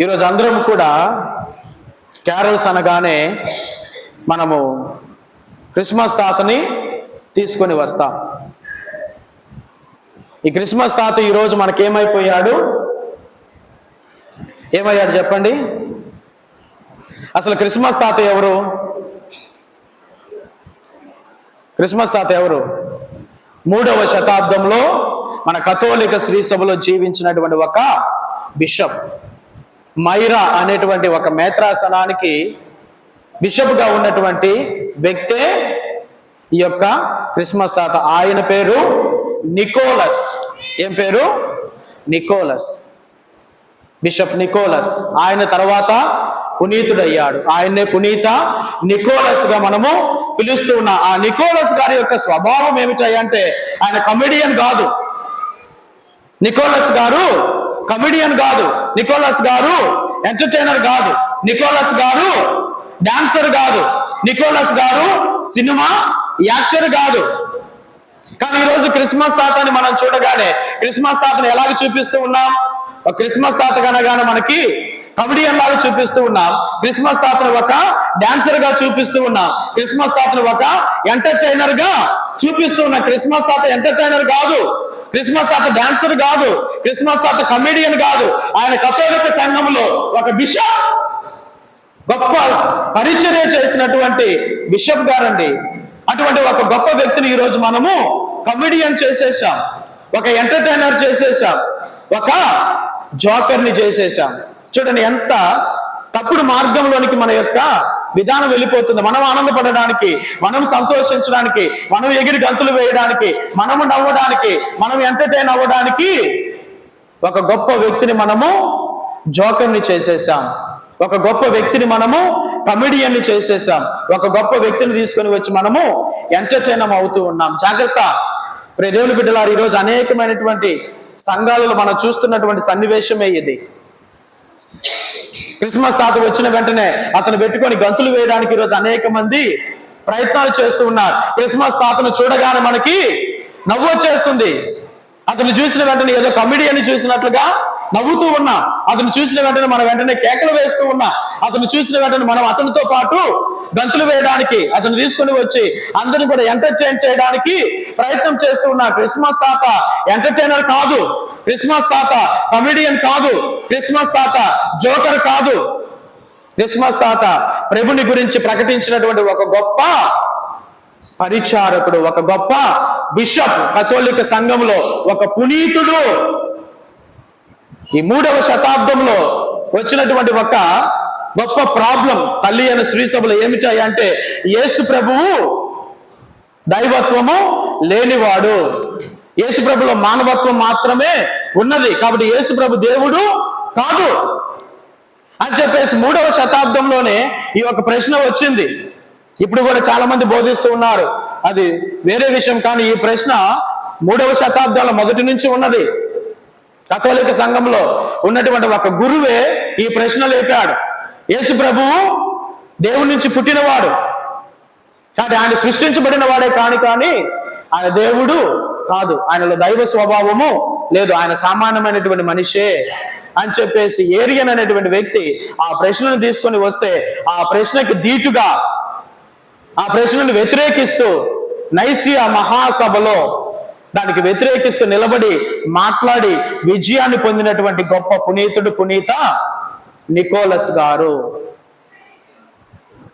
ఈరోజు అందరం కూడా క్యారల్స్ అనగానే మనము క్రిస్మస్ తాతని తీసుకొని వస్తాం. ఈ క్రిస్మస్ తాత ఈరోజు మనకేమైపోయాడు? ఏమయ్యాడు చెప్పండి? అసలు క్రిస్మస్ తాత ఎవరు? క్రిస్మస్ తాత ఎవరు? మూడవ శతాబ్దంలో మన కథోలిక శ్రీసభలో జీవించినటువంటి ఒక బిషప్. మైరా అనేటువంటి ఒక మేత్రాసనానికి బిషప్గా ఉన్నటువంటి వ్యక్తే ఈ యొక్క క్రిస్మస్ తాత. ఆయన పేరు నికోలస్. ఏం పేరు? నికోలస్. Bishop Nicholas. ఆయన తర్వాత పునీతుడయ్యాడు. ఆయన్నే పునీత నికోలస్గా మనము పిలుస్తూ ఉన్న ఆ నికోలస్ గారి యొక్క స్వభావం ఏమిటంటే ఆయన కమెడియన్ కాదు. నికోలస్ గారు కమెడియన్ కాదు నికోలస్ గారు ఎంటర్టైనర్ కాదు నికోలస్ గారు డాన్సర్ కాదు నికోలస్ గారు సినిమా యాక్టర్ కాదు కానీ ఈరోజు క్రిస్మస్ తాతని మనం చూడగానే క్రిస్మస్ తాతని ఎలాగ చూపిస్తూ ఉన్నాం? ఒక క్రిస్మస్ తాత కనగానే మనకి కమెడియన్ లాగా చూపిస్తూ ఉన్నాం. క్రిస్మస్ తాతను ఒక డాన్సర్గా చూపిస్తూ ఉన్నాం. క్రిస్మస్ తాతను ఒక ఎంటర్టైనర్గా చూపిస్తూ ఉన్నాం క్రిస్మస్ తాత ఎంటర్టైనర్ కాదు. క్రిస్మస్ తాత డాన్సర్ కాదు క్రిస్మస్ తాత కమెడియన్ కాదు. ఆయన కథోలిక సంఘంలో ఒక బిషప్ గొప్ప పరిచర్య చేసినటువంటి బిషప్ గారండి. అటువంటి ఒక గొప్ప వ్యక్తిని ఈరోజు మనము కమెడియన్ చేసేసాం. ఒక ఎంటర్టైనర్ చేసేసాం. ఒక జోకర్ని చేసేసాం. చూడండి ఎంత తప్పుడు మార్గంలోనికి మన యొక్క విధానం వెళ్ళిపోతుంది. మనం ఆనందపడడానికి మనం సంతోషించడానికి మనం ఎగిరి గంతులు వేయడానికి మనము నవ్వడానికి మనం ఎంటర్టైన్ అవ్వడానికి ఒక గొప్ప వ్యక్తిని మనము జోకర్ని చేసేసాం ఒక గొప్ప వ్యక్తిని మనము కమెడియన్ని చేసేసాం ఒక గొప్ప వ్యక్తిని తీసుకొని వచ్చి మనము ఎంటర్టైన్ అవుతూ ఉన్నాం. జాగ్రత్త. ప్రియ బిడ్డలారు ఈరోజు అనేకమైనటువంటి సంఘాలలో మనం చూస్తున్నటువంటి సన్నివేశమే ఇది. క్రిస్మస్ తాత వచ్చిన వెంటనే అతను పెట్టుకొని గంతులు వేయడానికి ఈరోజు అనేక మంది ప్రయత్నాలు చేస్తూ ఉన్నారు. క్రిస్మస్ తాతను చూడగానే మనకి నవ్వు వచ్చేస్తుంది. అతను చూసిన వెంటనే ఏదో కమిడియన్ చూసినట్లుగా నవ్వుతూ ఉన్నా. అతను చూసిన వెంటనే మనం వెంటనే కేకలు వేస్తూ ఉన్నా. అతను చూసిన వెంటనే మనం అతనితో పాటు గంతులు వేయడానికి అతను తీసుకొని వచ్చి అందరిని కూడా ఎంటర్టైన్ చేయడానికి ప్రయత్నం చేస్తూ ఉన్నా క్రిస్మస్ తాత ఎంటర్టైనర్ కాదు క్రిస్మస్ తాత కమెడియన్ కాదు క్రిస్మస్ తాత జోకర్ కాదు. క్రిస్మస్ తాత ప్రభుని గురించి ప్రకటించినటువంటి ఒక గొప్ప పరిచారకుడు ఒక గొప్ప బిషప్ కథోలిక సంఘంలో ఒక పునీతుడు. ఈ మూడవ శతాబ్దంలో వచ్చినటువంటి ఒక గొప్ప ప్రాబ్లం. తల్లి అయిన శ్రీసభలు ఏమిటాయి అంటే యేసు ప్రభువు దైవత్వము లేనివాడు. యేసు ప్రభులో మానవత్వం మాత్రమే ఉన్నది. కాబట్టి యేసు ప్రభు దేవుడు కాదు. అని చెప్పేసి మూడవ శతాబ్దంలోనే ఈ యొక్క ప్రశ్న వచ్చింది. ఇప్పుడు కూడా చాలా మంది బోధిస్తూ ఉన్నారు. అది వేరే విషయం కానీ ఈ ప్రశ్న మూడవ శతాబ్దంలో మొదటి నుంచి ఉన్నది. కథోలిక సంఘంలో ఉన్నటువంటి ఒక గురువే ఈ ప్రశ్న లేపాడు. యేసు ప్రభువు దేవుడి నుంచి పుట్టినవాడు. కానీ ఆయన సృష్టించబడిన వాడే కాని కానీ ఆయన దేవుడు కాదు. ఆయనలో దైవ స్వభావము లేదు. ఆయన సామాన్యమైనటువంటి మనిషే అని చెప్పేసి ఏరియన్ అనేటువంటి వ్యక్తి ఆ ప్రశ్నను తీసుకొని వస్తే ఆ ప్రశ్నకి దీటుగా ఆ ప్రశ్నను వ్యతిరేకిస్తూ నైసియా మహాసభలో దానికి వ్యతిరేకిస్తూ నిలబడి మాట్లాడి విజయాన్ని పొందినటువంటి గొప్ప పునీతుడు పునీత నికోలస్ గారు.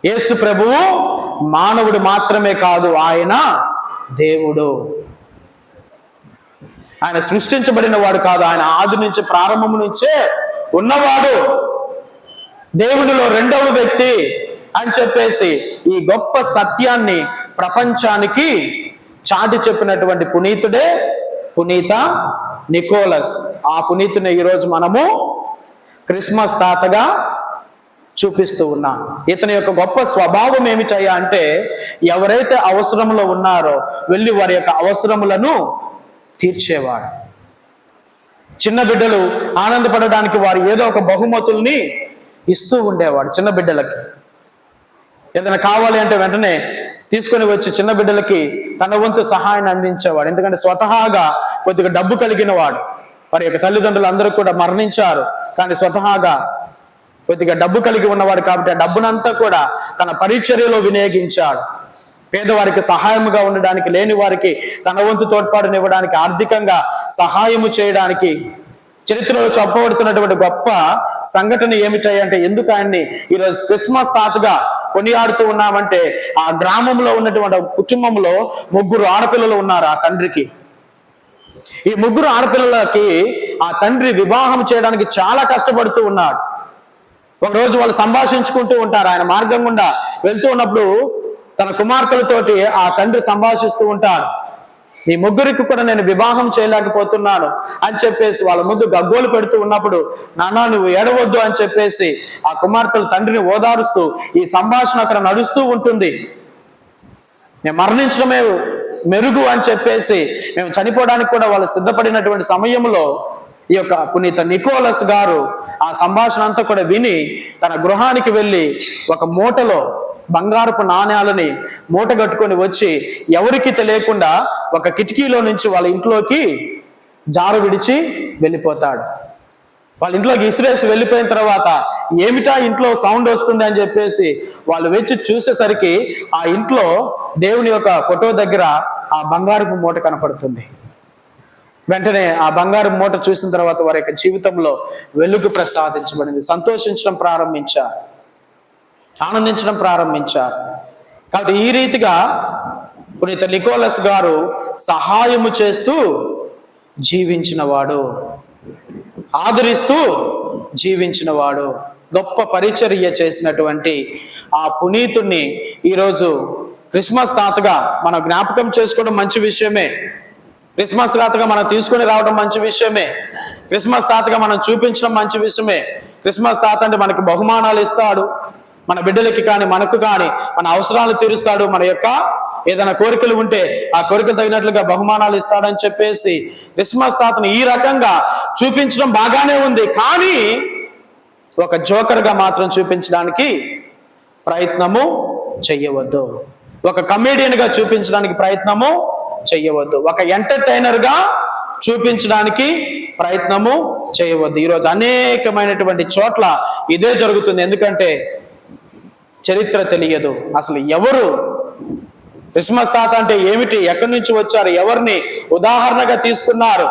యేసు ప్రభువు మానవుడు మాత్రమే కాదు ఆయన దేవుడు. ఆయన సృష్టించబడిన వాడు కాదు ఆయన ఆది నుంచి ప్రారంభము నుంచే ఉన్నవాడు. దేవుడిలో రెండవ వ్యక్తి అని చెప్పేసి ఈ గొప్ప సత్యాన్ని ప్రపంచానికి చాటి చెప్పినటువంటి పునీతుడే పునీత నికోలస్. ఆ పునీతుని ఈరోజు మనము క్రిస్మస్ తాతగా చూపిస్తూ ఉన్నాను ఇతని యొక్క గొప్ప స్వభావం ఏమిటయ్యా అంటే ఎవరైతే అవసరంలో ఉన్నారో వెళ్ళి వారి యొక్క అవసరములను తీర్చేవాడు. చిన్న బిడ్డలు ఆనందపడడానికి వారు ఏదో ఒక బహుమతుల్ని ఇస్తూ ఉండేవాడు చిన్న బిడ్డలకి. ఏదైనా కావాలి అంటే వెంటనే తీసుకొని వచ్చి చిన్న బిడ్డలకి తన వంతు సహాయాన్ని అందించేవాడు. ఎందుకంటే స్వతహాగా కొద్దిగా డబ్బు కలిగిన వాడు. వారి యొక్క తల్లిదండ్రులు అందరూ కూడా మరణించారు. కానీ స్వతహాగా కొద్దిగా డబ్బు కలిగి ఉన్నవాడు కాబట్టి ఆ డబ్బునంతా కూడా తన పరిచర్యలో వినియోగించాడు. పేదవారికి సహాయముగా ఉండడానికి లేని వారికి తన వంతు తోడ్పాటునివ్వడానికి ఆర్థికంగా సహాయము చేయడానికి చరిత్రలో చెప్పబడుతున్నటువంటి గొప్ప సంఘటన ఏమిటంటే ఎందుకు ఆయన్ని ఈరోజు క్రిస్మస్ తాతగా కొనియాడుతూ ఉన్నామంటే ఆ గ్రామంలో ఉన్నటువంటి కుటుంబంలో ముగ్గురు ఆడపిల్లలు ఉన్నారు ఆ తండ్రికి. ఈ ముగ్గురు ఆడపిల్లలకి ఆ తండ్రి వివాహం చేయడానికి చాలా కష్టపడుతూ ఉన్నాడు. ఒకరోజు వాళ్ళు సంభాషించుకుంటూ ఉంటారు. ఆయన మార్గం గుండా వెళ్తూ ఉన్నప్పుడు తన కుమార్తెలతోటి ఆ తండ్రి సంభాషిస్తూ ఉంటాడు. ఈ ముగ్గురికి కూడా నేను వివాహం చేయలేకపోతున్నాను అని చెప్పేసి వాళ్ళ ముందు గగ్గోలు పెడుతూ ఉన్నప్పుడు నాన్న నువ్వు ఏడవద్దు అని చెప్పేసి ఆ కుమార్తెలు తండ్రిని ఓదారుస్తూ ఈ సంభాషణ అక్కడ నడుస్తూ ఉంటుంది. నేను మరణించడమే మెరుగు అని చెప్పేసి మేము చనిపోవడానికి కూడా వాళ్ళు సిద్ధపడినటువంటి సమయంలో ఈ యొక్క పునీత నికోలస్ గారు ఆ సంభాషణ అంతా కూడా విని తన గృహానికి వెళ్ళి ఒక మూటలో బంగారపు నాణ్యాలని మూట కట్టుకొని వచ్చి ఎవరికి తెలియకుండా ఒక కిటికీలో నుంచి వాళ్ళ ఇంట్లోకి జారు విడిచి వెళ్ళిపోతాడు. వాళ్ళ ఇంట్లోకి ఇసురేసి వెళ్ళిపోయిన తర్వాత ఏమిటా ఇంట్లో సౌండ్ వస్తుంది అని చెప్పేసి వాళ్ళు వచ్చి చూసేసరికి ఆ ఇంట్లో దేవుని యొక్క ఫోటో దగ్గర ఆ బంగారపు మూట కనపడుతుంది. వెంటనే ఆ బంగారు మూట చూసిన తర్వాత వారి యొక్క జీవితంలో వెలుగు ప్రసాదించబడింది. సంతోషించడం ప్రారంభించారు. ఆనందించడం ప్రారంభించారు. కాబట్టి ఈ రీతిగా పునీత నికోలస్ గారు సహాయము చేస్తూ జీవించినవాడు. ఆదరిస్తూ జీవించినవాడు గొప్ప పరిచర్య చేసినటువంటి ఆ పునీతుణ్ణి ఈరోజు క్రిస్మస్ తాతగా మనం జ్ఞాపకం చేసుకోవడం మంచి విషయమే. క్రిస్మస్ తాతగా మనం తీసుకొని రావడం మంచి విషయమే. క్రిస్మస్ తాతగా మనం చూపించడం మంచి విషయమే. క్రిస్మస్ తాత అంటే మనకి బహుమానాలు ఇస్తాడు. మన బిడ్డలకి కానీ మనకు కానీ మన అవసరాలు తీరుస్తాడు. మన యొక్క ఏదైనా కోరికలు ఉంటే ఆ కోరికలు తగినట్లుగా బహుమానాలు ఇస్తాడని చెప్పేసి క్రిస్మస్ తాతను ఈ రకంగా చూపించడం బాగానే ఉంది. కానీ ఒక జోకర్గా మాత్రం చూపించడానికి ప్రయత్నము చెయ్యవద్దు. ఒక కమేడియన్గా చూపించడానికి ప్రయత్నము చెయ్యవద్దు. ఒక ఎంటర్టైనర్గా చూపించడానికి ప్రయత్నము చేయవద్దు ఈరోజు అనేకమైనటువంటి చోట్ల ఇదే జరుగుతుంది. ఎందుకంటే చరిత్ర తెలియదు. అసలు ఎవరు క్రిస్మస్ తాత అంటే ఏమిటి? ఎక్కడి నుంచి వచ్చారు? ఎవరిని ఉదాహరణగా తీసుకున్నారు?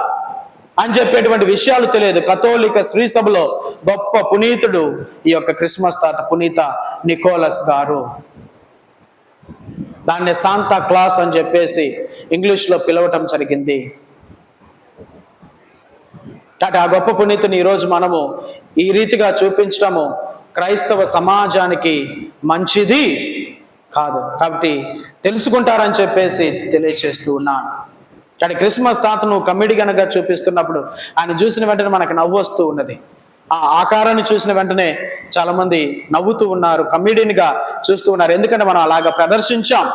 అని చెప్పేటువంటి విషయాలు తెలియదు. కథోలిక శ్రీసభలో గొప్ప పునీతుడు ఈ యొక్క క్రిస్మస్ తాత పునీత నికోలస్ గారు. దాన్ని శాంతా క్లాస్ అని చెప్పేసి ఇంగ్లీష్లో పిలవటం జరిగింది. కాబట్టి ఆ గొప్ప పునీతిని ఈరోజు మనము ఈ రీతిగా చూపించడము క్రైస్తవ సమాజానికి మంచిది. కాదు. కాబట్టి తెలుసుకుంటారని చెప్పేసి తెలియచేస్తూ ఉన్నాను. కానీ క్రిస్మస్ తాతను కమ్మిడి గనక చూపిస్తున్నప్పుడు ఆయన చూసిన వెంటనే మనకు నవ్వు వస్తూ ఉన్నది. ఆ ఆకారాన్ని చూసిన వెంటనే చాలామంది నవ్వుతూ ఉన్నారు కమ్మిడినిగా చూస్తూ ఉన్నారు. ఎందుకంటే మనం అలాగా ప్రదర్శించాం.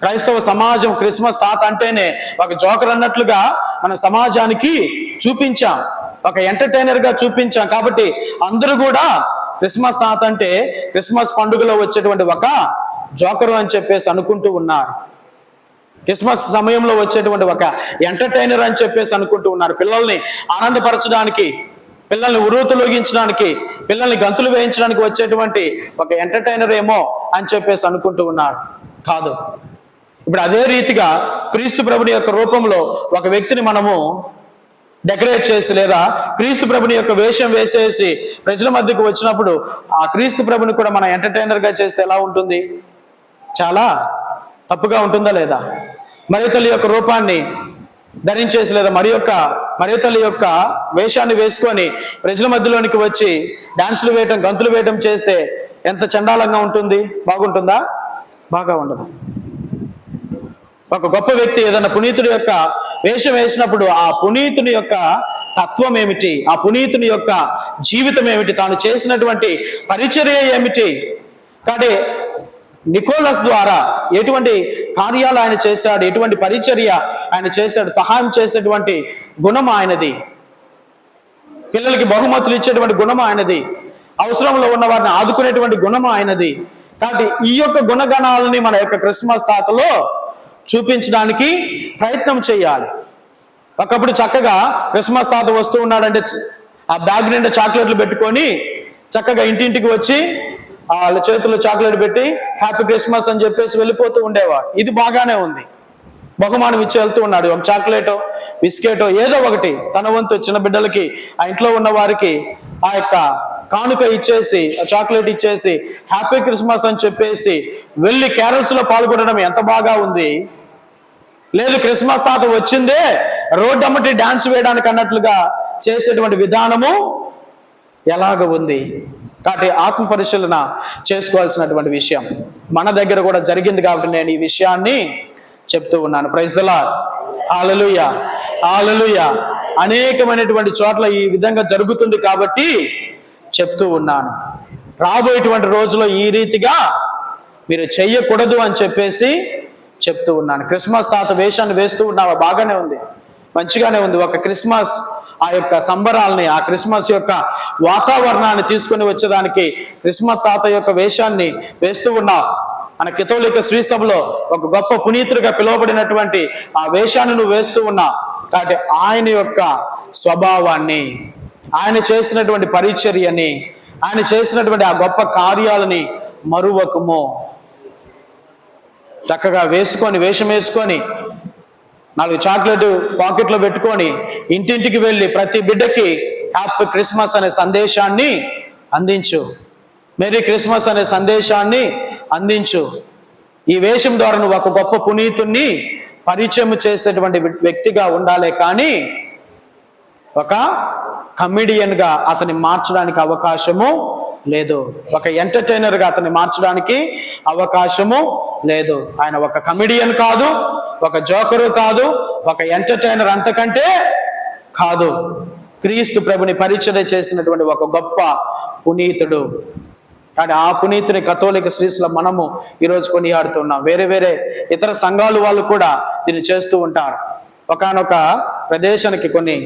క్రైస్తవ సమాజం క్రిస్మస్ తాత అంటేనే ఒక జోకర్ అన్నట్లుగా మన సమాజానికి చూపించాం. ఒక ఎంటర్టైనర్గా చూపించాం. కాబట్టి అందరూ కూడా క్రిస్మస్ తాత అంటే క్రిస్మస్ పండుగలో వచ్చేటువంటి ఒక జోకరు అని చెప్పేసి అనుకుంటూ ఉన్నారు. క్రిస్మస్ సమయంలో వచ్చేటువంటి ఒక ఎంటర్టైనర్ అని చెప్పేసి అనుకుంటూ ఉన్నారు. పిల్లల్ని ఆనందపరచడానికి పిల్లల్ని ఉరుతొలగించడానికి పిల్లల్ని గంతులు వేయించడానికి వచ్చేటువంటి ఒక ఎంటర్టైనర్ ఏమో అని చెప్పేసి అనుకుంటూ ఉన్నారు. కాదు. ఇప్పుడు అదే రీతిగా క్రీస్తు ప్రభుని యొక్క రూపంలో ఒక వ్యక్తిని మనము డెకరేట్ చేసి లేదా క్రీస్తు ప్రభుని యొక్క వేషం వేసేసి ప్రజల మధ్యకు వచ్చినప్పుడు ఆ క్రీస్తు ప్రభుని కూడా మనం ఎంటర్టైనర్గా చేస్తే ఎలా ఉంటుంది? చాలా తప్పుగా ఉంటుందా లేదా? మరి తల్లి యొక్క రూపాన్ని ధరించేసి లేదా మరి యొక్క మరి తల్లి యొక్క వేషాన్ని వేసుకొని ప్రజల మధ్యలోనికి వచ్చి డాన్సులు వేయటం గంతులు వేయటం చేస్తే ఎంత చండాలంగా ఉంటుంది? బాగుంటుందా? బాగా ఉండదు. ఒక గొప్ప వ్యక్తి ఏదైనా పునీతుడి యొక్క వేషం వేసినప్పుడు ఆ పునీతుని యొక్క తత్వం ఏమిటి? ఆ పునీతుని యొక్క జీవితం ఏమిటి? తాను చేసినటువంటి పరిచర్య ఏమిటి? కాబట్టి నికోలస్ ద్వారా ఎటువంటి కార్యాలు ఆయన చేశాడు ఎటువంటి పరిచర్య ఆయన చేశాడు సహాయం చేసేటువంటి గుణం ఆయనది. పిల్లలకి బహుమతులు ఇచ్చేటువంటి గుణం ఆయనది. అవసరంలో ఉన్న వారిని ఆదుకునేటువంటి గుణం ఆయనది. కాబట్టి ఈ యొక్క గుణగణాలని మన యొక్క క్రిస్మస్ తాతలో చూపించడానికి ప్రయత్నం చేయాలి. ఒకప్పుడు చక్కగా క్రిస్మస్ తాత వస్తూ ఉన్నాడంటే ఆ బ్యాగ్ నిండా చాక్లెట్లు పెట్టుకొని చక్కగా ఇంటింటికి వచ్చి వాళ్ళ చేతుల్లో చాక్లెట్ పెట్టి హ్యాపీ క్రిస్మస్ అని చెప్పేసి వెళ్ళిపోతూ ఉండేవాడు. ఇది బాగానే ఉంది. బహుమానం ఇచ్చి వెళ్తూ ఉన్నాడు. ఒక చాక్లెటో బిస్కెటో ఏదో ఒకటి తన వంతు చిన్న బిడ్డలకి ఆ ఇంట్లో ఉన్న వారికి ఆ యొక్క కానుక ఇచ్చేసి ఆ చాక్లెట్ ఇచ్చేసి హ్యాపీ క్రిస్మస్ అని చెప్పేసి వెళ్ళి క్యారల్స్లో పాల్గొనడం ఎంత బాగా ఉంది. లేదు క్రిస్మస్ తాత వచ్చిందే రోడ్డు అమ్మటి డాన్స్ వేయడానికి అన్నట్లుగా చేసేటువంటి విధానము ఎలాగ ఉంది? కాబట్టి ఆత్మ పరిశీలన చేసుకోవాల్సినటువంటి విషయం. మన దగ్గర కూడా జరిగింది కాబట్టి నేను ఈ విషయాన్ని చెప్తూ ఉన్నాను. ప్రైజ్దలా ఆలలుయ ఆలలుయ అనేకమైనటువంటి చోట్ల ఈ విధంగా జరుగుతుంది కాబట్టి చెప్తూ ఉన్నాను. రాబోయేటువంటి రోజులో ఈ రీతిగా మీరు చెయ్యకూడదు అని చెప్పేసి చెప్తూ ఉన్నాను. క్రిస్మస్ తాత వేషాన్ని వేస్తూ ఉన్నావా? బాగానే ఉంది. మంచిగానే ఉంది. ఒక క్రిస్మస్ ఆ యొక్క సంబరాలని ఆ క్రిస్మస్ యొక్క వాతావరణాన్ని తీసుకొని వచ్చేదానికి క్రిస్మస్ తాత యొక్క వేషాన్ని వేస్తూ ఉన్నావు మన కితోలిక శ్రీసభలో ఒక గొప్ప పునీతుడిగా పిలువబడినటువంటి ఆ వేషాన్ని నువ్వు వేస్తూ ఉన్నావు. కాబట్టి ఆయన యొక్క స్వభావాన్ని ఆయన చేసినటువంటి పరిచర్యని ఆయన చేసినటువంటి ఆ గొప్ప కార్యాలని మరువకము. చక్కగా వేసుకొని వేషం వేసుకొని నాలుగు చాక్లెట్ పాకెట్లో పెట్టుకొని ఇంటింటికి వెళ్ళి ప్రతి బిడ్డకి హ్యాపీ క్రిస్మస్ అనే సందేశాన్ని అందించు. మేరీ క్రిస్మస్ అనే సందేశాన్ని అందించు. ఈ వేషం ద్వారా నువ్వు ఒక గొప్ప పునీతుణ్ణి పరిచయం చేసేటువంటి వ్యక్తిగా ఉండాలి కానీ ఒక కమిడియన్గా అతని మార్చడానికి అవకాశము లేదు. ఒక ఎంటర్టైనర్గా అతన్ని మార్చడానికి అవకాశము లేదు. ఆయన ఒక కమిడియన్ కాదు. ఒక జోకరు కాదు ఒక ఎంటర్టైనర్ అంతకంటే కాదు. క్రీస్తు ప్రభుని పరిచయం చేసినటువంటి ఒక గొప్ప పునీతుడు. కానీ ఆ పునీతుని కథోలిక శ్రీసుల మనము ఈరోజు కొనియాడుతున్నాం. వేరే వేరే ఇతర సంఘాలు వాళ్ళు కూడా దీన్ని చేస్తూ ఉంటారు. ఒకనొక ప్రదేశానికి కొన్ని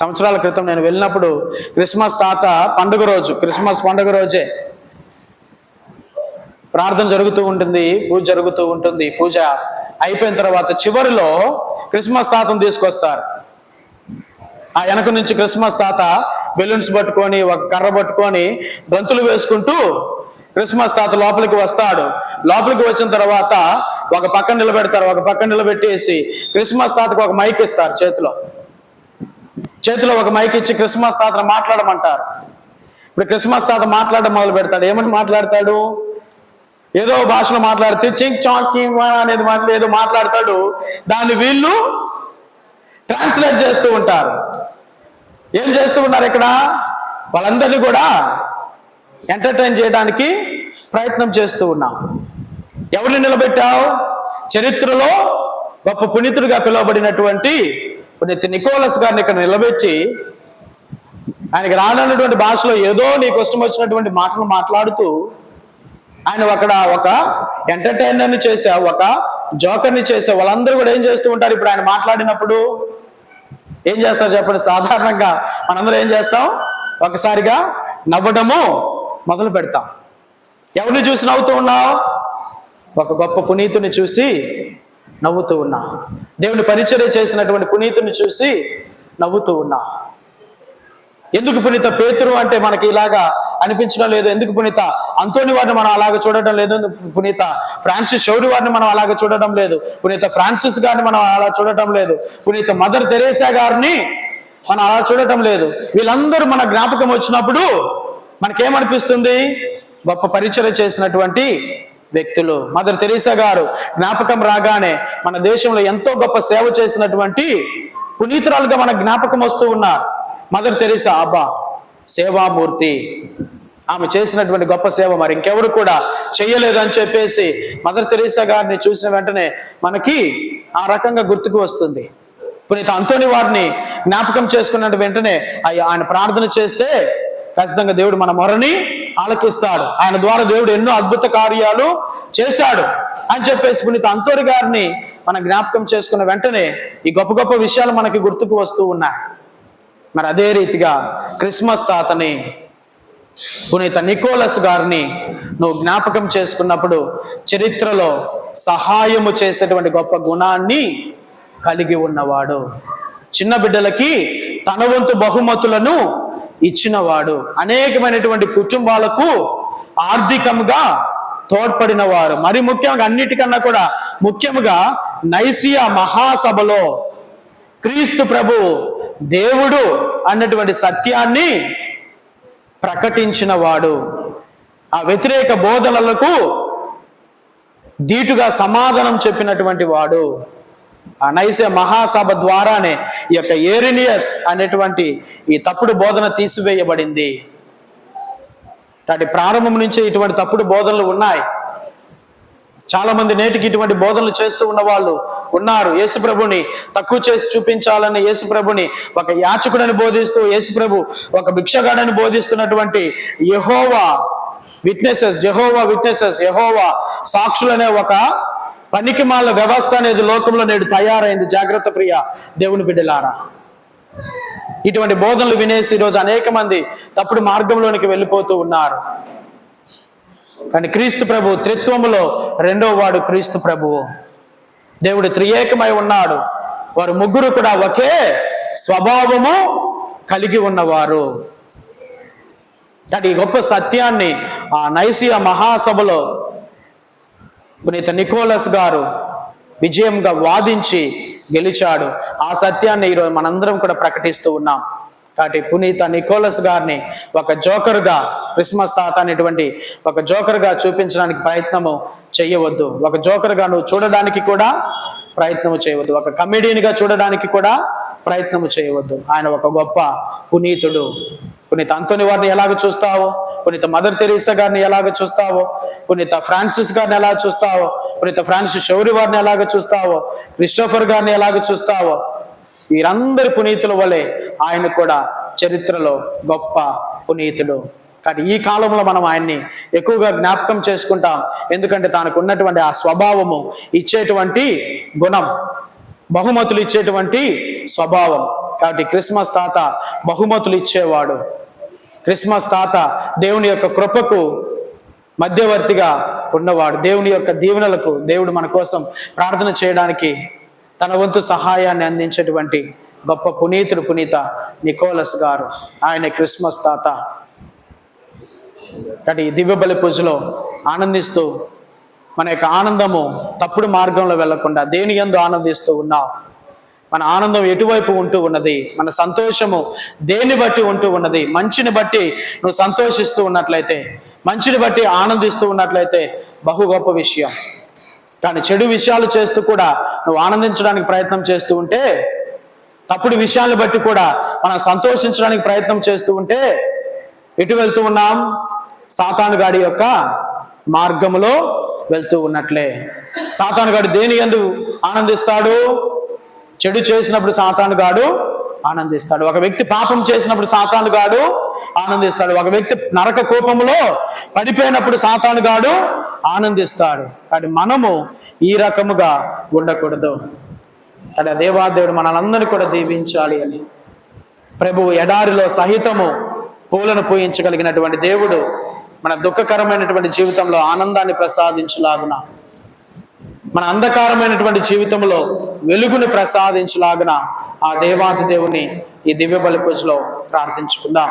సంవత్సరాల క్రితం నేను వెళ్ళినప్పుడు క్రిస్మస్ తాత పండుగ రోజు క్రిస్మస్ పండుగ రోజే ప్రార్థన జరుగుతూ ఉంటుంది పూజ జరుగుతూ ఉంటుంది. పూజ అయిపోయిన తర్వాత చివరిలో క్రిస్మస్ తాతను తీసుకొస్తారు. ఆ వెనక నుంచి క్రిస్మస్ తాత బెలూన్స్ పట్టుకొని ఒక కర్ర పట్టుకొని బంతులు వేసుకుంటూ క్రిస్మస్ తాత లోపలికి వస్తాడు. లోపలికి వచ్చిన తర్వాత ఒక పక్కన నిలబెడతారు. ఒక పక్కన నిలబెట్టేసి క్రిస్మస్ తాతకు ఒక మైక్ ఇస్తారు చేతిలో. చేతిలో ఒక మైక్ ఇచ్చి క్రిస్మస్ తాతను మాట్లాడమంటారు. ఇప్పుడు క్రిస్మస్ తాత మాట్లాడడం మొదలు పెడతాడు ఏమని మాట్లాడతాడు? ఏదో భాషలో మాట్లాడితే చింక్ చాకింగ్ అనేది మాట్లా- ఏదో మాట్లాడతాడు. దాన్ని వీళ్ళు ట్రాన్స్లేట్ చేస్తూ ఉంటారు. ఏం చేస్తూ ఉన్నారు ఇక్కడ? వాళ్ళందరినీ కూడా ఎంటర్టైన్ చేయడానికి ప్రయత్నం చేస్తూ ఉన్నాం. ఎవరిని నిలబెట్టావు? చరిత్రలో గొప్ప పునీతుడిగా పిలువబడినటువంటి పునీతి నికోలస్ గారిని ఇక్కడ నిలబెట్టి ఆయనకి రానన్నటువంటి భాషలో ఏదో నీకు ఇష్టం వచ్చినటువంటి మాటలు మాట్లాడుతూ ఆయన అక్కడ ఒక ఎంటర్టైనర్ని చేసే ఒక జోకర్ని చేసే వాళ్ళందరూ కూడా ఏం చేస్తూ ఉంటారు? ఇప్పుడు ఆయన మాట్లాడినప్పుడు ఏం చేస్తారు చెప్పండి? సాధారణంగా మనందరం ఏం చేస్తాం? ఒకసారిగా నవ్వడము మొదలు పెడతాం. ఎవరిని చూసి నవ్వుతూ ఉన్నావు? ఒక గొప్ప పునీతుని చూసి నవ్వుతూ ఉన్నా దేవుని పరిచర్య చేసినటువంటి పునీతుని చూసి నవ్వుతూ ఉన్నా ఎందుకు పునీత పేతురు అంటే మనకి ఇలాగా అనిపించడం లేదు? ఎందుకు పునీత? అంతోని వారిని మనం అలాగ చూడటం లేదు పునీత. ఫ్రాన్సిస్ షౌరి వారిని మనం అలాగ చూడటం లేదు. పునీత ఫ్రాన్సిస్ గారిని మనం అలా చూడటం లేదు. పునీత మదర్ తెరేసా గారిని మనం అలా చూడటం లేదు. వీళ్ళందరూ మన జ్ఞాపకం వచ్చినప్పుడు మనకేమనిపిస్తుంది? గొప్ప పరిచయం చేసినటువంటి వ్యక్తులు. మదర్ తెరీసా గారు జ్ఞాపకం రాగానే మన దేశంలో ఎంతో గొప్ప సేవ చేసినటువంటి పునీతురాలుగా మన జ్ఞాపకం వస్తూ ఉన్నారు. మదర్ తెరీసా అబ్బా సేవామూర్తి ఆమె చేసినటువంటి గొప్ప సేవ మరి ఇంకెవరు కూడా చేయలేదని చెప్పేసి మదర్ తెరీసా గారిని చూసిన వెంటనే మనకి ఆ రకంగా గుర్తుకు వస్తుంది. పునీత అంతోని వారిని జ్ఞాపకం చేసుకున్న వెంటనే ఆయన ప్రార్థన చేస్తే ఖచ్చితంగా దేవుడు మన మొరని ఆలకిస్తాడు. ఆయన ద్వారా దేవుడు ఎన్నో అద్భుత కార్యాలు చేశాడు అని చెప్పేసి పునీత అంతోని గారిని మనం జ్ఞాపకం చేసుకున్న వెంటనే ఈ గొప్ప గొప్ప విషయాలు మనకి గుర్తుకు వస్తూ ఉన్నాయి. మరి అదే రీతిగా క్రిస్మస్ తాతని పునీత నికోలస్ గారిని నువ్వు జ్ఞాపకం చేసుకున్నప్పుడు చరిత్రలో సహాయము చేసేటువంటి గొప్ప గుణాన్ని కలిగి ఉన్నవాడు. చిన్న బిడ్డలకి తన వంతు బహుమతులను ఇచ్చినవాడు. అనేకమైనటువంటి కుటుంబాలకు ఆర్థికంగా తోడ్పడిన వారు మరి ముఖ్యంగా అన్నిటికన్నా కూడా ముఖ్యముగా నైసియా మహాసభలో క్రీస్తు ప్రభు దేవుడు అన్నటువంటి సత్యాన్ని ప్రకటించిన వాడు ఆ వ్యతిరేక బోధనలకు ధీటుగా సమాధానం చెప్పినటువంటి వాడు. ఆ నైసే మహాసభ ద్వారానే ఈ యొక్క ఏరినియస్ అనేటువంటి ఈ తప్పుడు బోధన తీసివేయబడింది. కాబట్టి ప్రారంభం నుంచే ఇటువంటి తప్పుడు బోధనలు ఉన్నాయి. చాలా మంది నేటికి ఇటువంటి బోధనలు చేస్తూ ఉన్నవాళ్ళు ఉన్నారు. యేసుప్రభుని తక్కువ చేసి చూపించాలని యేసుప్రభుని ఒక యాచకుడని బోధిస్తూ యేసుప్రభు ఒక భిక్షగాడని బోధిస్తున్నటువంటి యహోవా విట్నెసెస్ జెహోవా విట్నెసెస్ యహోవా సాక్షులనే ఒక పనికిమాల వ్యవస్థ అనేది లోకంలో నేడు తయారైంది. జాగ్రత్త ప్రియ దేవుని బిడ్డలారా. ఇటువంటి బోధనలు వినేసి ఈరోజు అనేక మంది తప్పుడు మార్గంలోనికి వెళ్ళిపోతూ ఉన్నారు. కానీ క్రీస్తు ప్రభు త్రిత్వములో రెండో వాడు క్రీస్తు ప్రభువు. దేవుడు త్రియేకమై ఉన్నాడు. వారు ముగ్గురు కూడా ఒకే స్వభావము కలిగి ఉన్నవారు. అంటే ఈ గొప్ప సత్యాన్ని ఆ నైసియ మహాసభలో పునీత నికోలస్ గారు విజయంగా వాదించి గెలిచాడు. ఆ సత్యాన్ని ఈరోజు మనందరం కూడా ప్రకటిస్తూ ఉన్నాం. కాబట్టి పునీత నికోలస్ గారిని ఒక జోకర్గా క్రిస్మస్ తాత అనేటువంటి ఒక జోకర్గా చూపించడానికి ప్రయత్నము చేయవద్దు. ఒక జోకర్గా నువ్వు చూడడానికి కూడా ప్రయత్నము చేయవద్దు. ఒక కమెడియన్గా చూడడానికి కూడా ప్రయత్నము చేయవద్దు. ఆయన ఒక గొప్ప పునీతుడు. పునీత అంతోని వారిని ఎలాగ చూస్తావో? పునీత మదర్ తెరీసా గారిని ఎలాగ చూస్తావో? పునీత ఫ్రాన్సిస్ గారిని ఎలా చూస్తావో? పునీత ఫ్రాన్సిస్ శౌరి వారిని ఎలాగ చూస్తావో? క్రిస్టోఫర్ గారిని ఎలాగ చూస్తావో? వీరందరి పునీతుల వలె ఆయన కూడా చరిత్రలో గొప్ప పునీతుడు. కానీ ఈ కాలంలో మనం ఆయన్ని ఎక్కువగా జ్ఞాపకం చేసుకుంటాం. ఎందుకంటే తనకు ఉన్నటువంటి ఆ స్వభావము ఇచ్చేటువంటి గుణం బహుమతులు ఇచ్చేటువంటి స్వభావం. కాబట్టి క్రిస్మస్ తాత బహుమతులు ఇచ్చేవాడు. క్రిస్మస్ తాత దేవుని యొక్క కృపకు మధ్యవర్తిగా ఉన్నవాడు. దేవుని యొక్క దీవెనలకు దేవుడు మన కోసం ప్రార్థన చేయడానికి తన వంతు సహాయాన్ని అందించేటువంటి గొప్ప పునీతుడు పునీత నికోలస్ గారు. ఆయన క్రిస్మస్ తాత. కాబట్టి ఈ దివ్య బలి పూజలో ఆనందిస్తూ మన యొక్క ఆనందము తప్పుడు మార్గంలో వెళ్ళకుండా దేని ఎందు ఆనందిస్తూ ఉన్నాం మన ఆనందం ఎటువైపు ఉంటూ ఉన్నది? మన సంతోషము దేన్ని బట్టి ఉంటూ ఉన్నది? మంచిని బట్టి నువ్వు సంతోషిస్తూ ఉన్నట్లయితే మంచిని బట్టి ఆనందిస్తూ ఉన్నట్లయితే బహు గొప్ప విషయం. కానీ చెడు విషయాలు చేస్తూ కూడా నువ్వు ఆనందించడానికి ప్రయత్నం చేస్తూ ఉంటే తప్పుడు విషయాలను బట్టి కూడా మనం సంతోషించడానికి ప్రయత్నం చేస్తూ ఉంటే ఎటు వెళ్తూ ఉన్నాం? సాతానుగాడి యొక్క మార్గములో వెళ్తూ ఉన్నట్లే. సాతానుగాడు దేని ఎందు ఆనందిస్తాడు? చెడు చేసినప్పుడు సాతానుగాడు ఆనందిస్తాడు. ఒక వ్యక్తి పాపం చేసినప్పుడు సాతానుగాడు ఆనందిస్తాడు. ఒక వ్యక్తి నరక కోపములో పడిపోయినప్పుడు సాతానుగాడు ఆనందిస్తాడు. కానీ మనము ఈ రకముగా ఉండకూడదు. కానీ దేవాదేవుడు మనలందరినీ కూడా దీవించాలి అని. ప్రభువు ఎడారిలో సహితము పూలను పూయించగలిగినటువంటి దేవుడు మన దుఃఖకరమైనటువంటి జీవితంలో ఆనందాన్ని ప్రసాదించలాగున మన అంధకారమైనటువంటి జీవితంలో వెలుగుని ప్రసాదించలాగున ఆ దేవాది దేవుని ఈ దివ్య బలి పూజలో ప్రార్థించుకుందాం.